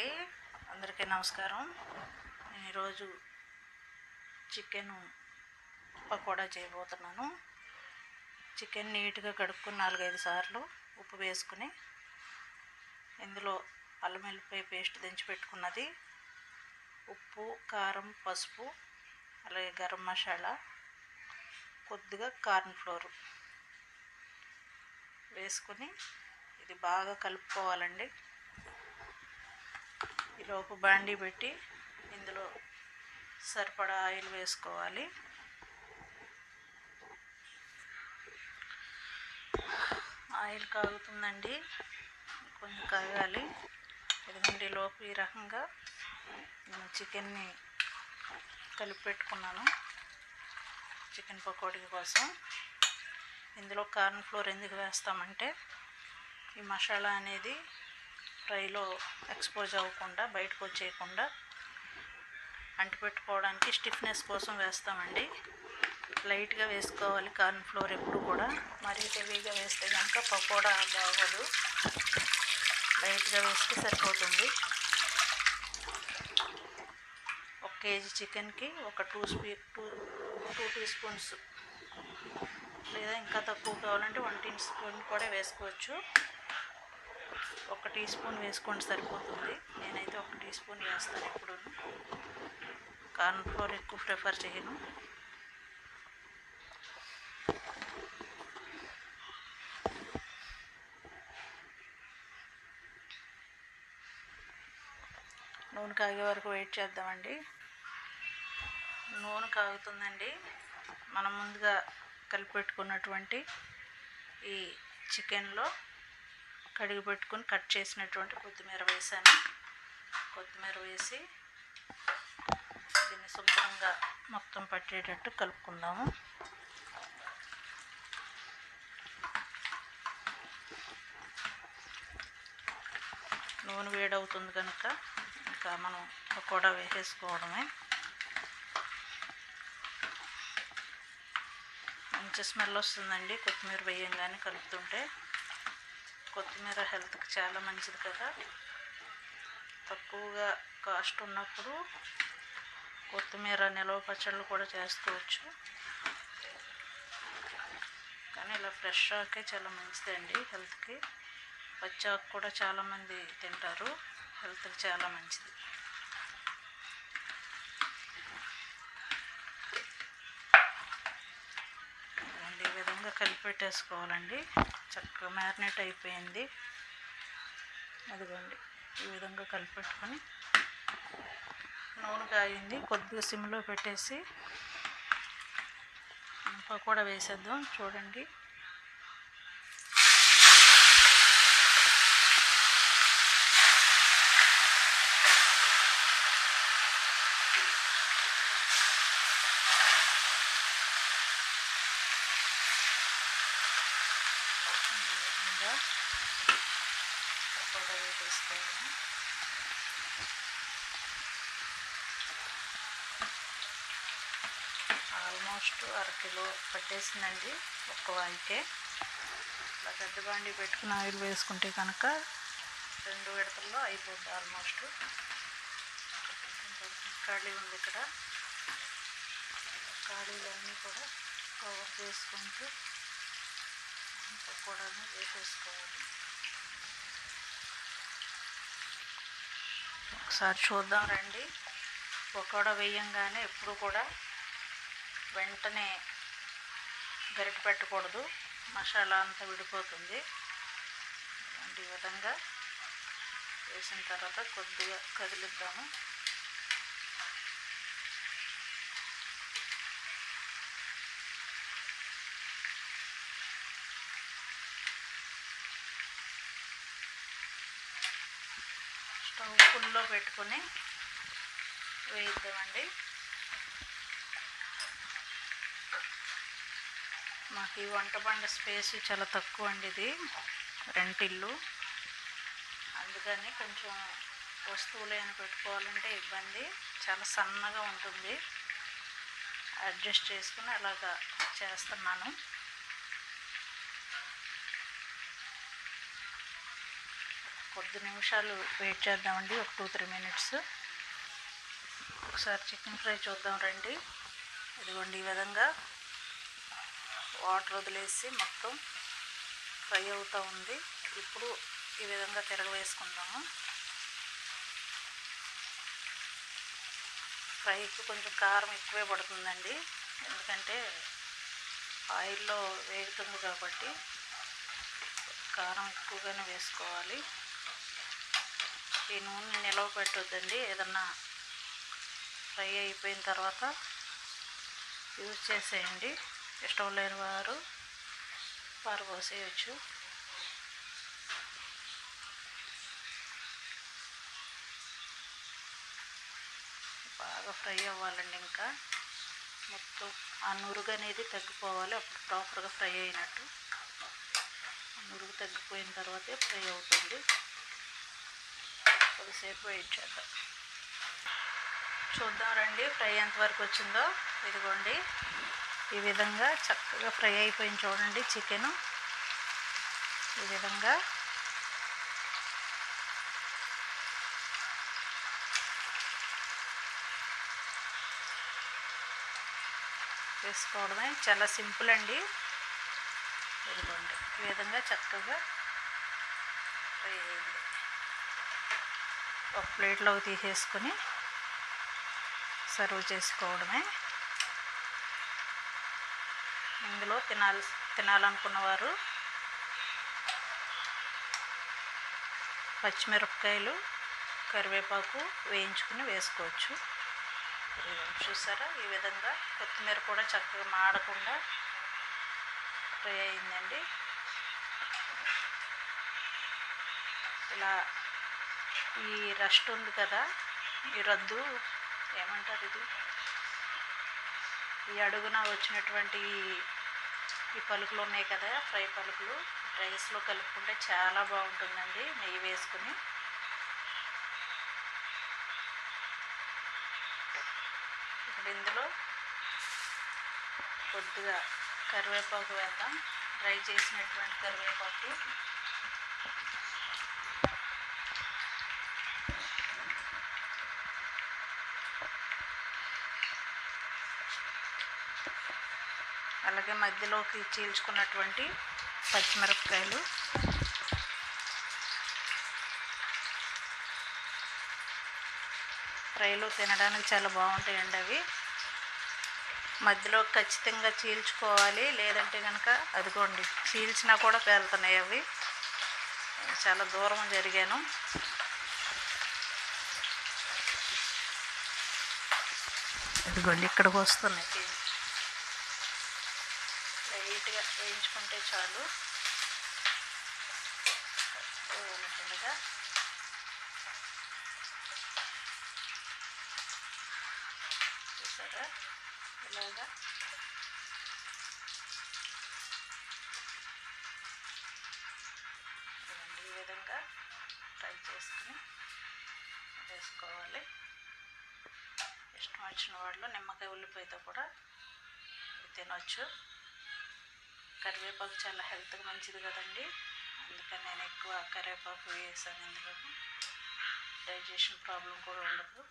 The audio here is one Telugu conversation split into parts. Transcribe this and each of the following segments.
అందరికీ అందరికీ నమస్కారం. నేను ఈరోజు చికెన్ పకోడా చేయబోతున్నాను. చికెన్ నీట్గా కడుక్కుని నాలుగైదు సార్లు ఉప్పు వేసుకుని ఇందులో అల్లం వెల్లిపాయ పేస్ట్ దించి పెట్టుకున్నది. ఉప్పు కారం పసుపు అలాగే గరం మసాలా కొద్దిగా కార్న్ ఫ్లోర్ వేసుకుని ఇది బాగా కలుపుకోవాలండి. ఈలోపు బాండీ పెట్టి ఇందులో సరిపడా ఆయిల్ వేసుకోవాలి. ఆయిల్ కాగుతుందండి. కొంచెం కాగాలి. ఎందుకంటే లోపు ఈ రకంగా నేను చికెన్ని కలిపి పెట్టుకున్నాను. చికెన్ పకోడీ కోసం. ఇందులో కార్న్ ఫ్లోర్ ఎందుకు వేస్తామంటే ఈ మసాలా అనేది ఫ్రైలో ఎక్స్పోజ్ అవ్వకుండా బయటకు వచ్చేయకుండా అంటిపెట్టుకోవడానికి స్టిఫ్నెస్ కోసం వేస్తామండి. లైట్గా వేసుకోవాలి కార్న్ ఫ్లోర్ ఎప్పుడు కూడా. మరీ హెవీగా వేస్తే కనుక పకోడా బాగోదు. లైట్గా వేస్తే సరిపోతుంది. ఒక కేజీ చికెన్కి ఒక టూ స్పీ టూ టూ టీ స్పూన్స్ లేదా ఇంకా తక్కువ కావాలంటే వన్ టీ స్పూన్ కూడా వేసుకోవచ్చు. ఒక టీ స్పూన్ వేసుకోండి సరిపోతుంది. నేనైతే ఒక టీ స్పూన్ వేస్తాను ఎప్పుడు కార్న్ ఫ్లోర్ ఎక్కువ ప్రిఫర్ చేయను. నూనె కాగే వరకు వెయిట్ చేద్దామండి. నూనె కాగుతుందండి. మనం ముందుగా కలిపి పెట్టుకున్నటువంటి ఈ చికెన్లో కడిగి పెట్టుకుని కట్ చేసినటువంటి కొత్తిమీర వేసాను. కొత్తిమీర వేసి దీన్ని శుభ్రంగా మొత్తం పట్టేటట్టు కలుపుకుందాము. నూనె వేడవుతుంది కనుక ఇంకా మనం పకోడా వేసేసుకోవడమే. మంచి స్మెల్ వస్తుందండి కొత్తిమీర వేయంగానే కలుపుతుంటే. కొత్తిమీర హెల్త్కి చాలా మంచిది కదా. తక్కువగా కాస్ట్ ఉన్నప్పుడు కొత్తిమీర నిలవ పచ్చళ్ళు కూడా చేసుకోవచ్చు. కానీ ఇలా ఫ్రెష్ ఆకే చాలా మంచిదండి హెల్త్కి. పచ్చాకు కూడా చాలామంది తింటారు. హెల్త్కి చాలా మంచిది. ఈ విధంగా కలిపి పెట్టేసుకోవాలండి. చక్కగా మ్యారినేట్ అయిపోయింది. అదిగోండి ఈ విధంగా కలిపెట్టుకొని నూనె కాగింది. కొద్దిగా సిమ్లో పెట్టేసి పకోడా వేసేద్దాం. చూడండి విధంగా పకోడా ఆల్మోస్ట్ అరకిలో పట్టేసిందండి ఒక్క వాయికే. ఇలా పెద్ద బాండి పెట్టుకుని ఆయిల్ వేసుకుంటే కనుక రెండు విడతల్లో అయిపోద్ది ఆల్మోస్ట్. ఖాళీ ఉంది ఇక్కడ. ఖాళీలన్నీ కూడా కవర్ చేసుకుంటూ పకోడాను వేసేసుకోవాలి. ఒకసారి చూద్దాం రండి. పకోడా వేయంగానే ఎప్పుడు కూడా వెంటనే గరిట పెట్టకూడదు. మసాలా అంతా విడిపోతుంది. ఈ విధంగా వేసిన తర్వాత కొద్దిగా కదిలిద్దాము. ఫుల్లో పెట్టుకొని వేయిద్దామండి మాకు ఈ వంట బండ స్పేస్ చాలా తక్కువ అండి ఇది రెంటిల్లు. అందుకని కొంచెం వస్తువులు ఏమైనా పెట్టుకోవాలంటే ఇబ్బంది చాలా సన్నగా ఉంటుంది. అడ్జస్ట్ చేసుకుని అలాగా చేస్తున్నాను. కొద్ది నిమిషాలు వెయిట్ చేద్దామండి. ఒక టూ త్రీ మినిట్స్ ఒకసారి చికెన్ ఫ్రై చూద్దాం రండి. ఇదిగోండి ఈ విధంగా వాటర్ వదిలేసి మొత్తం ఫ్రై అవుతూ ఉంది. ఇప్పుడు ఈ విధంగా తిరగవేసుకుందాము. ఫ్రైకి కొంచెం కారం ఎక్కువే పడుతుందండి. ఎందుకంటే ఆయిల్లో వేగుతుంది కాబట్టి కారం ఎక్కువగానే వేసుకోవాలి. ఈ నూనె నిలవ పెట్టొద్దండి? ఏదన్నా ఫ్రై అయిపోయిన తర్వాత యూజ్ చేసేయండి. ఇష్టం లేని వారు పారబోసేయచ్చు బాగా ఫ్రై అవ్వాలండి ఇంకా. మొత్తం ఆ నురుగు అనేది తగ్గిపోవాలి. అప్పుడు ప్రాపర్గా ఫ్రై అయినట్టు. ఆ నురుగు తగ్గిపోయిన తర్వాతే ఫ్రై అవుతుంది. కొద్దిసేపు వెయిట్ చేద్దాం. చూద్దాం రండి ఫ్రై ఎంతవరకు వచ్చిందో. ఇదిగోండి ఈ విధంగా చక్కగా ఫ్రై అయిపోయింది చూడండి చికెను ఈ విధంగా. వేసుకోవడమే చాలా సింపుల్ అండి. ఇదిగోండి ఈ విధంగా చక్కగా ఫ్రై అయింది. ఒక ప్లేట్లోకి తీసేసుకొని సర్వ్ చేసుకోవడమే. ఇందులో తినాలి తినాలనుకున్నవారు పచ్చిమిరపకాయలు కరివేపాకు వేయించుకుని వేసుకోవచ్చు. చూసారా? ఈ విధంగా కొత్తిమీర కూడా చక్కగా మాడకుండా ఫ్రై అయిందండి. ఇలా ఈ రస్ట్ ఉంది కదా ఈ రద్దు ఏమంటారు ఇది? ఈ అడుగున వచ్చినటువంటి ఈ పలుకులు ఉన్నాయి కదా ఫ్రై పలుకులు రైస్లో కలుపుకుంటే చాలా బాగుంటుందండి నెయ్యి వేసుకుని. ఇప్పుడు ఇందులో కొద్దిగా కరివేపాకు వేద్దాం. ఫ్రై చేసినటువంటి కరివేపాకు అలాగే మధ్యలోకి చీల్చుకున్నటువంటి పచ్చిమిరపకాయలు. ఫ్రైలో తినడానికి చాలా బాగుంటాయండి అవి. మధ్యలో ఖచ్చితంగా చీల్చుకోవాలి లేదంటే కనుక అదిగోండి చీల్చినా కూడా పేలుతున్నాయి అవి. చాలా దూరం జరిగాను. ఇదిగోండి ఇక్కడికి వస్తున్నాయి లైట్గా వేయించుకుంటే చాలు. ఉన్నట్టుగా చూసారా? ఇలాగా. ఈ విధంగా ఫ్రై చేసుకుని వేసుకోవాలి. ఇష్టం వచ్చిన వాళ్ళు నిమ్మకాయ ఉల్లిపాయతో కూడా తినొచ్చు. కరివేపాకు చాలా హెల్త్కి మంచిది కదండి. అందుకని నేను ఎక్కువ కరివేపాకు వేసాను ఇందులో. డైజెషన్ ప్రాబ్లం కూడా ఉండదు.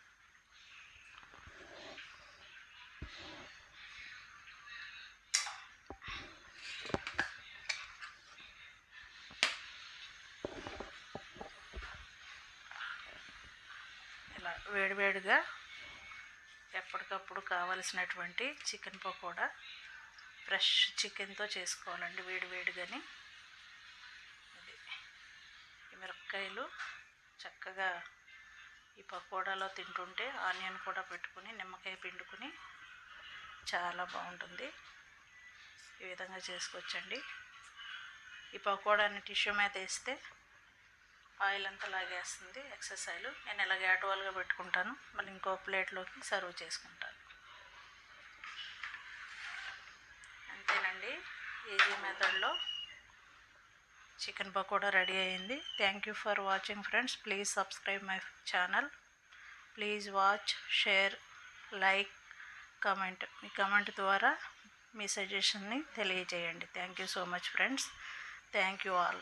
ఇలా వేడివేడిగా ఎప్పటికప్పుడు కావలసినటువంటి చికెన్ పకోడా ఫ్రెష్ చికెన్తో చేసుకోవాలండి వేడి వేడిగాని. ఇది ఈ మిరపకాయలు చక్కగా ఈ పకోడాలో తింటుంటే ఆనియన్ కూడా పెట్టుకుని నిమ్మకాయ పిండుకుని చాలా బాగుంటుంది. ఈ విధంగా చేసుకోవచ్చండి. ఈ పకోడాని టిష్యూ మీద వేస్తే ఆయిల్ అంతా లాగేస్తుంది ఎక్సెస్ ఆయిల్. నేను ఇలాగ యాటవాల్గా పెట్టుకుంటాను. మళ్ళీ ఇంకో ప్లేట్లోకి సర్వ్ చేసుకుంటాను. అంతేనండి ఈజీ మెథడ్లో చికెన్ పకోడా రెడీ అయింది. Thank you for watching friends please subscribe my channel please watch share like comment me comment ద్వారా మీ సజెషన్ని తెలియజేయండి. Thank you so much friends thank you all